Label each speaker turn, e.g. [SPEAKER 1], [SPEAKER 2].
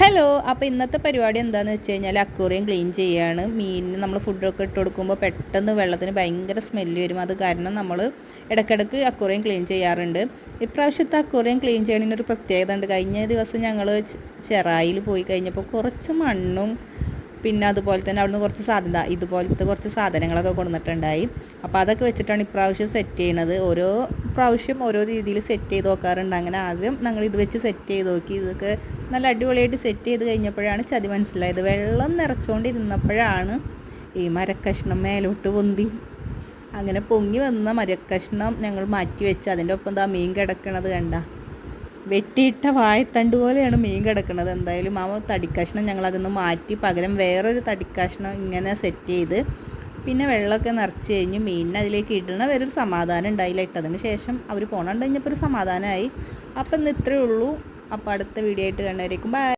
[SPEAKER 1] Hello അപ്പോൾ ഇന്നത്തെ പരിപാടി എന്താണെന്ന് വെച്ച് കഴിഞ്ഞാൽ അക്വേറിയം ക്ലീൻ ചെയ്യുകയാണ് മീനിന് നമ്മൾ ഫുഡൊക്കെ ഇട്ട് കൊടുക്കുമ്പോൾ പെട്ടെന്ന് വെള്ളത്തിന് ഭയങ്കര സ്മെല്ല് വരും. അത് കാരണം നമ്മൾ ഇടയ്ക്കിടയ്ക്ക് അക്വേറിയം ക്ലീൻ ചെയ്യാറുണ്ട്. ഇപ്രാവശ്യത്തെ അക്വേറിയം ക്ലീൻ ചെയ്യണതിനൊരു പ്രത്യേകത ഉണ്ട്. കഴിഞ്ഞ ദിവസം ഞങ്ങൾ ചെറായിൽ പോയി കഴിഞ്ഞപ്പോൾ കുറച്ച് മണ്ണും പിന്നെ അതുപോലെ തന്നെ അവിടുന്ന് കുറച്ച് സാധന ഇതുപോലത്തെ കുറച്ച് സാധനങ്ങളൊക്കെ കൊണ്ടുവന്നിട്ടുണ്ടായി. അപ്പോൾ അതൊക്കെ വെച്ചിട്ടാണ് ഇപ്രാവശ്യം സെറ്റ് ചെയ്യണത്. ഓരോ പ്രാവശ്യം ഓരോ രീതിയിൽ സെറ്റ് ചെയ്ത് നോക്കാറുണ്ട്. അങ്ങനെ ആദ്യം ഞങ്ങൾ ഇത് വെച്ച് സെറ്റ് ചെയ്ത് നോക്കി. ഇതൊക്കെ നല്ല അടിപൊളിയായിട്ട് സെറ്റ് ചെയ്ത് കഴിഞ്ഞപ്പോഴാണ് ചതി മനസ്സിലായത്. വെള്ളം നിറച്ചുകൊണ്ടിരുന്നപ്പോഴാണ് ഈ മരക്കഷ്ണം മേലോട്ട് പൊന്തി. അങ്ങനെ പൊങ്ങി വന്ന മരക്കഷ്ണം ഞങ്ങൾ മാറ്റി വെച്ച്. അതിന്റെ ഒപ്പം എന്താ മീൻ കിടക്കണത് കണ്ട. വെട്ടിയിട്ട വായത്തണ്ട് പോലെയാണ് മീൻ കിടക്കുന്നത്. എന്തായാലും ആ തടിക്കഷ്ണം ഞങ്ങൾ അതിന്ന് മാറ്റി പകരം വേറൊരു തടിക്കഷ്ണം ഇങ്ങനെ സെറ്റ് ചെയ്ത് പിന്നെ വെള്ളമൊക്കെ നിറച്ച് കഴിഞ്ഞ് മീനിനെ അതിലേക്ക് ഇടണ വരെ ഒരു സമാധാനം ഉണ്ടായില്ല. ഇട്ടതിന് ശേഷം അവർ പോകണം കഴിഞ്ഞപ്പോൾ ഒരു സമാധാനമായി. അപ്പം ഇന്ന് ഇത്രയേ ഉള്ളൂ. അപ്പോൾ അടുത്ത വീഡിയോ ആയിട്ട് കണ്ടവരേക്കും ബൈ